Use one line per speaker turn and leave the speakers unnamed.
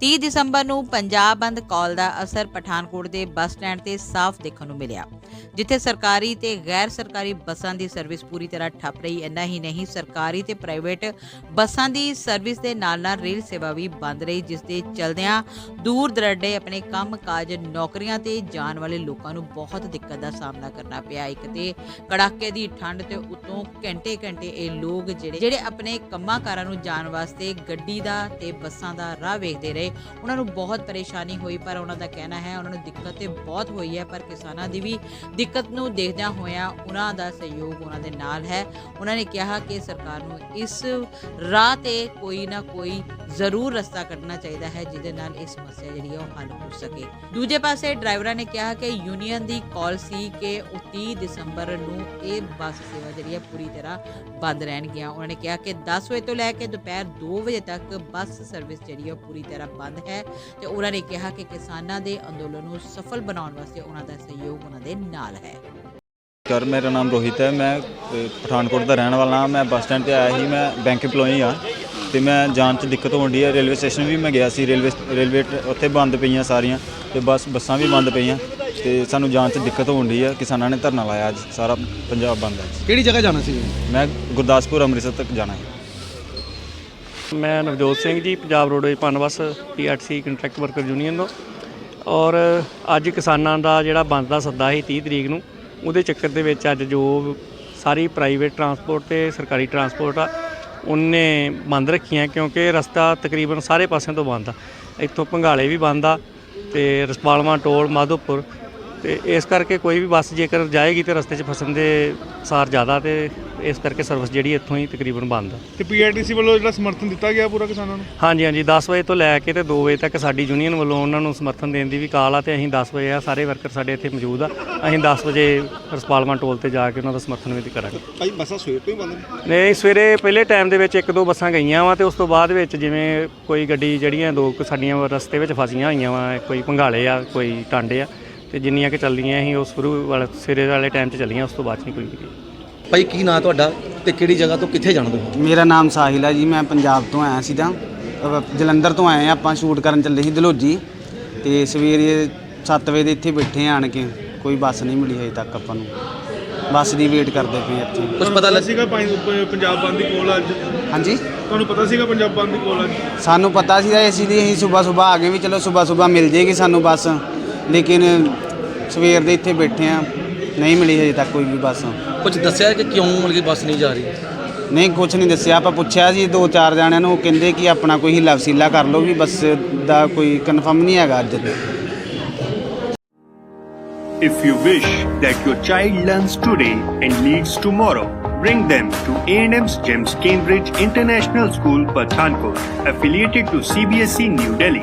30 ਦਸੰਬਰ ਨੂੰ ਪੰਜਾਬ ਬੰਦ ਕਾਲ ਦਾ ਅਸਰ ਪਠਾਨਕੋਟ ਦੇ ਬੱਸ ਸਟੈਂਡ ਤੇ ਸਾਫ਼ ਦੇਖਣ ਨੂੰ ਮਿਲਿਆ, ਜਿੱਥੇ ਸਰਕਾਰੀ ਤੇ ਗੈਰ ਸਰਕਾਰੀ ਬੱਸਾਂ ਦੀ ਸਰਵਿਸ ਪੂਰੀ ਤਰ੍ਹਾਂ ਠੱਪ ਰਹੀ। ਇੰਨਾ ਹੀ ਨਹੀਂ, ਸਰਕਾਰੀ ਤੇ ਪ੍ਰਾਈਵੇਟ ਬੱਸਾਂ ਦੀ ਸਰਵਿਸ ਦੇ ਨਾਲ-ਨਾਲ ਰੇਲ ਸੇਵਾ ਵੀ ਬੰਦ ਰਹੀ, ਜਿਸ ਦੇ ਚਲਦਿਆਂ ਦੂਰ ਦਰਡੇ ਆਪਣੇ ਕੰਮ-ਕਾਜ, ਨੌਕਰੀਆਂ ਤੇ ਜਾਣ ਵਾਲੇ ਲੋਕਾਂ ਨੂੰ ਬਹੁਤ ਦਿੱਕਤ ਦਾ ਸਾਹਮਣਾ ਕਰਨਾ ਪਿਆ। ਇੱਕ ਤੇ ਕੜਾਕੇ ਦੀ ਠੰਡ ਤੇ ਉਤੋਂ ਘੰਟੇ-ਘੰਟੇ ਇਹ ਲੋਕ ਜਿਹੜੇ ਜਿਹੜੇ ਆਪਣੇ ਕੰਮਾਂ-ਕਾਰਾਂ ਨੂੰ ਜਾਣ ਵਾਸਤੇ ਗੱਡੀ ਦਾ ਤੇ ਬੱਸਾਂ ਦਾ ਰਾਹ ਵੇਖਦੇ ਰਹੇ ਉਹਨਾਂ ਨੂੰ ਬਹੁਤ ਪਰੇਸ਼ਾਨੀ ਹੋਈ, ਪਰ ਉਹਨਾਂ ਦਾ ਕਹਿਣਾ ਹੈ ਉਹਨਾਂ ਨੂੰ ਦਿੱਕਤ ਤੇ ਬਹੁਤ ਹੋਈ ਹੈ, ਪਰ ਕਿਸਾਨਾਂ ਦੀ ਵੀ ਦਿੱਕਤ ਨੂੰ ਦੇਖਦਿਆਂ ਹੋਇਆਂ ਉਹਨਾਂ ਦਾ ਸਹਿਯੋਗ ਉਹਨਾਂ ਦੇ ਨਾਲ ਹੈ। ਉਹਨਾਂ ਨੇ ਕਿਹਾ ਕਿ ਸਰਕਾਰ ਨੂੰ ਇਸ ਰਾਹ ਤੇ ਕੋਈ ਨਾ ਕੋਈ ਜ਼ਰੂਰ ਰਸਤਾ ਕੱਢਣਾ ਚਾਹੀਦਾ ਹੈ, ਜਿਹਦੇ ਨਾਲ ਇਹ ਸਮੱਸਿਆ ਜਿਹੜੀ ਹੈ ਉਹ ਹੱਲ ਹੋ ਸਕੇ। ਦੂਜੇ ਪਾਸੇ ਡਰਾਈਵਰਾਂ ਨੇ ਕਿਹਾ ਕਿ ਯੂਨੀਅਨ ਦੀ ਕਾਲ ਸੀ ਕਿ ਉਹ 30 ਦਸੰਬਰ ਨੂੰ ਇਹ ਬੱਸ ਸੇਵਾ ਜਿਹੜੀ ਹੈ ਪੂਰੀ ਤਰ੍ਹਾਂ ਬੰਦ ਰਹਿਣਗੀਆਂ। ਉਹਨਾਂ ਨੇ ਕਿਹਾ ਕਿ 10 ਵਜੇ ਤੋਂ ਲੈ ਕੇ ਦੁਪਹਿਰ 2 ਵਜੇ ਤੱਕ ਬੱਸ ਸਰਵਿਸ ਜਿਹੜੀ ਹੈ ਉਹ ਪੂਰੀ ਤਰ੍ਹਾਂ ਬੰਦ ਹੈ ਤੇ ਉਹਨਾਂ ਨੇ ਕਿਹਾ ਕਿ ਕਿਸਾਨਾਂ ਦੇ ਅੰਦੋਲਨ ਨੂੰ ਸਫਲ ਬਣਾਉਣ ਵਾਸਤੇ ਉਹਨਾਂ ਦਾ ਸਹਿਯੋਗ ਉਹਨਾਂ ਦੇ ਨਾਲ ਹੈ।
ਕਰ ਮੇਰਾ ਨਾਮ ਰੋਹਿਤ ਹੈ। ਮੈਂ ਪਠਾਨਕੋਟ ਦਾ ਰਹਿਣ ਵਾਲਾ ਹਾਂ। ਮੈਂ ਬੱਸ ਸਟੈਂਡ ਤੇ ਆਇਆ ਸੀ। ਮੈਂ ਬੈਂਕ EMPLOYEE ਆ ਤੇ ਮੈਂ ਜਾਣ 'ਚ ਦਿੱਕਤ ਹੋਣ ਦੀ ਹੈ। ਰੇਲਵੇ ਸਟੇਸ਼ਨ ਵੀ ਮੈਂ ਗਿਆ ਸੀ। ਰੇਲਵੇ ਰੇਲਵੇ ਟ- ਉੱਥੇ ਬੰਦ ਪਈਆਂ ਸਾਰੀਆਂ ਤੇ ਬੱਸ ਬੱਸਾਂ ਵੀ ਬੰਦ ਪਈਆਂ ਤੇ ਸਾਨੂੰ ਜਾਣ 'ਚ ਦਿੱਕਤ ਹੋਣ ਦੀ ਹੈ। ਕਿਸਾਨਾਂ ਨੇ ਧਰਨਾ ਲਾਇਆ ਅੱਜ। ਸਾਰਾ ਪੰਜਾਬ ਬੰਦ ਹੈ।
ਕਿਹੜੀ ਜਗ੍ਹਾ ਜਾਣਾ ਸੀ?
ਮੈਂ ਗੁਰਦਾਸਪੁਰ ਅੰਮ੍ਰਿਤਸਰ ਤੱਕ ਜਾਣਾ ਹੈ।
ਮੈਂ Navjot Singh ji, Punjab roadways PUNBUS PRTC contract worker union ਤੋਂ। ਔਰ ਅੱਜ ਕਿਸਾਨਾਂ ਦਾ ਜਿਹੜਾ ਬੰਦ ਦਾ ਸੱਦਾ ਸੀ 30 ਤਰੀਕ ਨੂੰ, ਉਹਦੇ ਚੱਕਰ ਦੇ ਵਿੱਚ ਅੱਜ ਜੋ ਸਾਰੀ ਪ੍ਰਾਈਵੇਟ ਟਰਾਂਸਪੋਰਟ ਤੇ ਸਰਕਾਰੀ ਟਰਾਂਸਪੋਰਟ ਆ, ਉਹਨੇ ਬੰਦ ਰੱਖੀਆਂ ਕਿਉਂਕਿ ਰਸਤਾ ਤਕਰੀਬਨ ਸਾਰੇ ਪਾਸਿਆਂ ਤੋਂ ਬੰਦ ਆ। ਇੱਥੋਂ ਭੰਗਾਲੇ ਵੀ ਬੰਦ ਆ ਤੇ ਰਸਪਾਲਵਾਂ ਟੋਲ, ਮਾਧੋਪੁਰ ਤੇ ਇਸ ਕਰਕੇ ਕੋਈ ਵੀ ਬੱਸ ਜੇਕਰ ਜਾਏਗੀ ਤੇ ਰਸਤੇ 'ਚ ਫਸਣ ਦੇ ਸਾਰ ਜ਼ਿਆਦਾ ਤੇ ਇਸ ਕਰਕੇ ਸਰਵਿਸ ਜਿਹੜੀ ਇੱਥੋਂ ਹੀ ਤਕਰੀਬਨ ਬੰਦ ਆ।
ਤੇ ਪੀਆਰਟੀਸੀ ਵੱਲੋਂ ਜਿਹੜਾ ਸਮਰਥਨ ਦਿੱਤਾ ਗਿਆ ਪੂਰਾ ਕਿਸਾਨਾਂ ਨੂੰ?
ਹਾਂਜੀ ਹਾਂਜੀ 10 ਵਜੇ ਤੋਂ ਲੈ ਕੇ ਤੇ 2 ਵਜੇ ਤੱਕ ਸਾਡੀ ਯੂਨੀਅਨ ਵੱਲੋਂ ਉਹਨਾਂ ਨੂੰ ਸਮਰਥਨ ਦੇਣ ਦੀ ਵੀ ਕਾਲ ਆ ਤੇ ਅਸੀਂ 10 ਵਜੇ ਆ ਸਾਰੇ ਵਰਕਰ ਸਾਡੇ ਇੱਥੇ ਮੌਜੂਦ ਆ। ਅਸੀਂ 10 ਵਜੇ ਰਸਪਾਲਵਾਂ ਟੋਲ ਤੇ ਜਾ ਕੇ ਉਹਨਾਂ ਦਾ ਸਮਰਥਨ ਵੀ ਕਰਾਂਗੇ।
ਭਾਈ ਬੱਸਾਂ ਸਵੇਰ ਤੋਂ ਹੀ ਬੰਦ ਨੇ?
ਨਹੀਂ ਸਵੇਰੇ ਪਹਿਲੇ ਟਾਈਮ ਦੇ ਵਿੱਚ ਇੱਕ ਦੋ ਬੱਸਾਂ ਗਈਆਂ ਵਾ ਤੇ ਉਸ ਤੋਂ ਬਾਅਦ ਵਿੱਚ ਜਿਵੇਂ ਕੋਈ ਗੱਡੀ ਜਿਹੜੀਆਂ ਦੋ ਸਾਡੀਆਂ ਰਸਤੇ ਵਿੱਚ ਫਸੀਆਂ ਹੋਈਆਂ ਵਾ ਕੋਈ ਭੰਗਾਲੇ ਆ ਕੋਈ ਟਾਂਡੇ ਆ ਤੇ ਜਿੰਨੀਆਂ ਕਿ ਚੱਲੀਆਂ ਅਸੀਂ ਉਹ ਸ਼ੁਰੂ ਵਾਲੇ ਸਵੇਰੇ ਵਾਲੇ ਟਾਈਮ 'ਚ ਚੱਲੀਆਂ ਉਸ ਤੋਂ ਬਾਅਦ 'ਚ ਨਹੀਂ ਕੋਈ ਗਈ।
ਭਾਈ ਕੀ ਨਾਂ ਤੁਹਾਡਾ ਤੇ ਕਿਹੜੀ ਜਗ੍ਹਾ ਤੋਂ ਕਿੱਥੇ ਜਾਣਾ ਤੁਸੀਂ?
ਮੇਰਾ ਨਾਮ ਸਾਹਿਲ ਹੈ ਜੀ ਮੈਂ ਪੰਜਾਬ ਤੋਂ ਆਇਆ ਸੀ ਤਾਂ ਅਹ ਜਲੰਧਰ ਤੋਂ ਆਏ ਹਾਂ ਆਪਾਂ ਸ਼ੂਟ ਕਰਨ ਚੱਲੇ ਸੀ ਦਲੋਜੀ। ਤੇ ਸਵੇਰੇ 7 ਵਜੇ ਦੇ ਇੱਥੇ ਬੈਠੇ ਆਣ ਕੇ ਕੋਈ ਬੱਸ ਨਹੀਂ ਮਿਲੀ ਹਜੇ ਤੱਕ ਆਪਾਂ ਨੂੰ। ਬੱਸ ਦੀ ਵੇਟ ਕਰਦੇ ਪਏ ਇੱਥੇ।
ਕੁਝ ਪਤਾ ਲੱਗ
ਸੀਗਾ ਪੰਜ- ਪ- ਪੰਜਾਬ ਬੰਦ ਦੀ ਕੋਲ ਅੱਜ?
ਹਾਂਜੀ?
ਤੁਹਾਨੂੰ ਪਤਾ ਸੀਗਾ ਪੰਜਾਬ ਬੰਦ ਦੀ ਕੋਲ ਅੱਜ?
ਸਾਨੂੰ ਪਤਾ ਸੀ ਇਸ ਲਈ ਅਸੀਂ ਸਵੇਰ ਸਵੇਰ ਆ ਗਏ ਵੀ ਚਲੋ ਸਵੇਰ ਸਵੇਰ ਮਿਲ ਜੇਗੀ ਸਾਨੂੰ ਬੱਸ। ਲੇਕਿਨ ਸਵੇਰ ਦੇ ਇੱਥੇ ਬੈਠੇ ਆ ਨਹੀਂ ਮਿਲੀ ਹਜੇ ਤੱਕ ਕੋਈ ਵੀ ਬੱਸ
ਕੁਝ ਦੱਸਿਆ ਕਿ ਕਿਉਂ ਮਤਲਬ ਕਿ ਬੱਸ ਨਹੀਂ ਜਾ ਰਹੀ
ਨਹੀਂ ਕੁਝ ਨਹੀਂ ਦੱਸਿਆ ਆਪਾਂ ਪੁੱਛਿਆ ਸੀ ਦੋ ਚਾਰ ਜਣਿਆਂ ਨੂੰ ਉਹ ਕਹਿੰਦੇ ਕਿ ਆਪਣਾ ਕੋਈ ਹਿੱਲਾ ਵਸੀਲਾ ਕਰ ਲਓ ਵੀ ਬੱਸ ਦਾ ਕੋਈ ਕਨਫਰਮ ਨਹੀਂ ਹੈਗਾ ਅੱਜ
If you wish that your child learns today and leads tomorrow, bring them to A&M's GEMS Cambridge International School, Pathankot, affiliated to CBSE E, New Delhi.